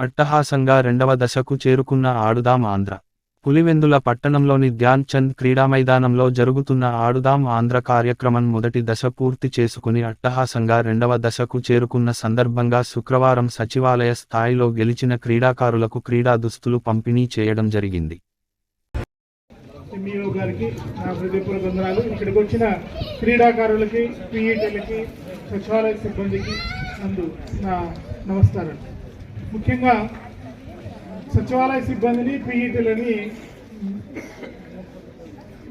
అట్టహాసంగా రెండవ దశకు చేరుకున్న ఆడుదాం ఆంధ్ర. పులివెందుల పట్టణంలోని ధ్యాన్ చంద్ క్రీడా మైదానంలో జరుగుతున్న ఆడుదాం ఆంధ్ర కార్యక్రమం మొదటి దశ పూర్తి చేసుకుని అట్టహాసంగా రెండవ దశకు చేరుకున్న సందర్భంగా శుక్రవారం సచివాలయ స్థాయిలో గెలిచిన క్రీడాకారులకు క్రీడా దుస్తులు పంపిణీ చేయడం జరిగింది. గారికి నా హృదయపూర్వక వందనాలు. ఇక్కడికి వచ్చిన క్రీడాకారులకి పీఈటీలకి సచివాలయ సిబ్బందికి నా నమస్కారం ముఖ్యంగా సచివాలయ సిబ్బందిని పీఈటీలని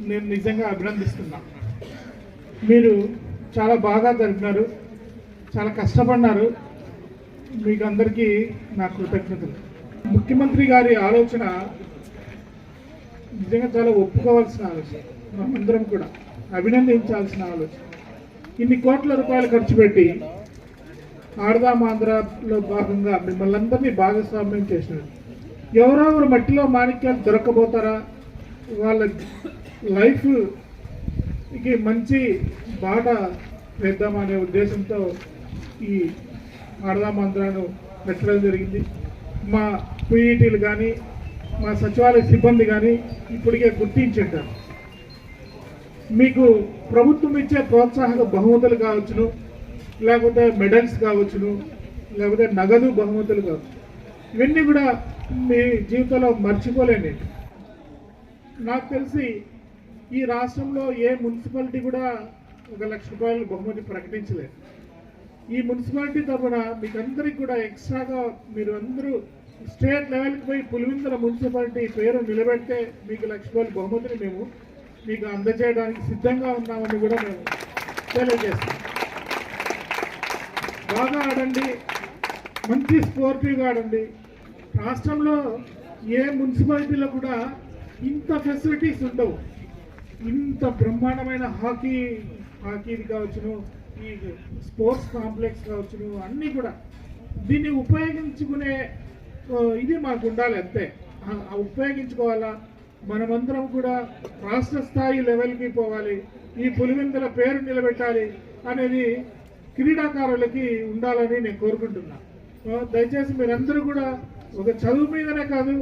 నేను నిజంగా అభినందిస్తున్నా. మీరు చాలా బాగా జరిపినారు చాలా కష్టపడినారు. మీకు అందరికీ నా కృతజ్ఞతలు. ముఖ్యమంత్రి గారి ఆలోచన నిజంగా చాలా ఒప్పుకోవాల్సిన ఆలోచన. మనందరం కూడా అభినందించాల్సిన ఆలోచన. ఇన్ని కోట్ల రూపాయలు ఖర్చు పెట్టి ఆడదాం ఆంధ్రలో భాగంగా మిమ్మల్ని అందరినీ భాగస్వామ్యం చేసినారు ఎవరెవరు మట్టిలో మాణిక్యాలు దొరకబోతారా? వాళ్ళ లైఫ్కి మంచి బాట వేద్దామనే ఉద్దేశంతో ఈ ఆడదాం పెట్టడం జరిగింది. మా పీఈటీలు కానీ మా సచివాలయ సిబ్బంది కానీ ఇప్పటికే గుర్తించుంటారు మీకు ప్రభుత్వం ఇచ్చే ప్రోత్సాహక బహుమతులు కావచ్చును. లేకపోతే మెడల్స్ కావచ్చును లేకపోతే నగదు బహుమతులు కావచ్చు. ఇవన్నీ కూడా మీ జీవితంలో మర్చిపోలేని. నాకు తెలిసి ఈ రాష్ట్రంలో ఏ మున్సిపాలిటీ కూడా ఒక లక్ష రూపాయలు బహుమతి ప్రకటించలేదు. ఈ మున్సిపాలిటీ తరఫున మీకు అందరికి కూడా ఎక్స్ట్రాగా మీరు అందరూ స్టేట్ లెవెల్కి పోయి పులివిందల మున్సిపాలిటీ పేరు నిలబెడితే మీకు లక్ష రూపాయల బహుమతిని మేము మీకు అందజేయడానికి సిద్ధంగా ఉన్నామని కూడా మేము తెలియజేస్తాం బాగా ఆడండి మంచి స్పోర్టివ్గా ఆడండి రాష్ట్రంలో ఏ మున్సిపాలిటీలో కూడా ఇంత ఫెసిలిటీస్ ఉండవు. ఇంత బ్రహ్మాండమైన హాకీ హాకీది కావచ్చును ఈ స్పోర్ట్స్ కాంప్లెక్స్ కావచ్చును అన్నీ కూడా. దీన్ని ఉపయోగించుకునే ఇది మాకు ఉండాలి అంతే. ఉపయోగించుకోవాలా? మనమందరం కూడా రాష్ట్ర స్థాయి లెవెల్కి పోవాలి. ఈ పులివెందుల పేరు నిలబెట్టాలి అనేది క్రీడాకారులకి ఉండాలని నేను కోరుకుంటున్నా. దయచేసి మీరందరూ కూడా ఒక చదువు మీదనే కాదు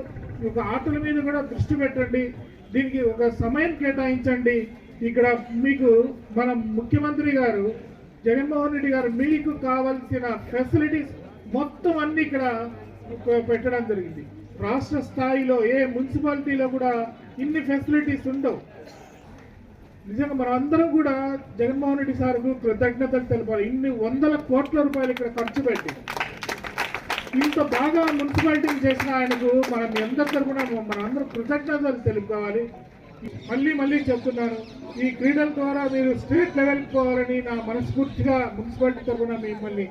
ఒక ఆటల మీద కూడా దృష్టి పెట్టండి. దీనికి ఒక సమయం కేటాయించండి. ఇక్కడ మీకు మన ముఖ్యమంత్రి గారు జగన్మోహన్ రెడ్డి గారు మీకు కావాల్సిన ఫెసిలిటీస్ మొత్తం అన్ని ఇక్కడ పెట్టడం జరిగింది. రాష్ట్ర స్థాయిలో ఏ మున్సిపాలిటీలో కూడా ఇన్ని ఫెసిలిటీస్ ఉండవు. నిజంగా మనం అందరం కూడా జగన్మోహన్ రెడ్డి సార్కు కృతజ్ఞతలు తెలపాలి ఇన్ని వందల కోట్ల రూపాయలు ఇక్కడ ఖర్చు పెట్టి ఇంత బాగా మున్సిపాలిటీని చేసిన ఆయనకు మనం ఎందరి తరఫున మన అందరూ కృతజ్ఞతలు తెలుపుకోవాలి. మళ్ళీ మళ్ళీ చెప్తున్నాను ఈ క్రీడల ద్వారా మీరు స్టేట్ లెవెల్కి పోవాలని నా మనస్ఫూర్తిగా మున్సిపాలిటీ తరఫున మిమ్మల్ని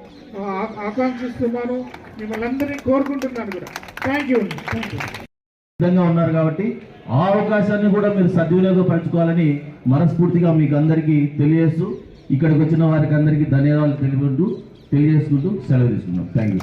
ఆ- ఆకాంక్షిస్తున్నాను. మిమ్మల్ని అందరినీ కోరుకుంటున్నాను కూడా. థ్యాంక్ యూ థ్యాంక్ యూ ఉన్నారు కాబట్టి ఆ అవకాశాన్ని కూడా మీరు సద్వినియోగపరచుకోవాలని మనస్ఫూర్తిగా మీకు అందరికీ తెలియజేస్తూ ఇక్కడికి వచ్చిన వారికి అందరికీ ధన్యవాదాలు తెలియకుంటూ తెలియజేసుకుంటూ సెలవు తీసుకున్నాం థ్యాంక్ యూ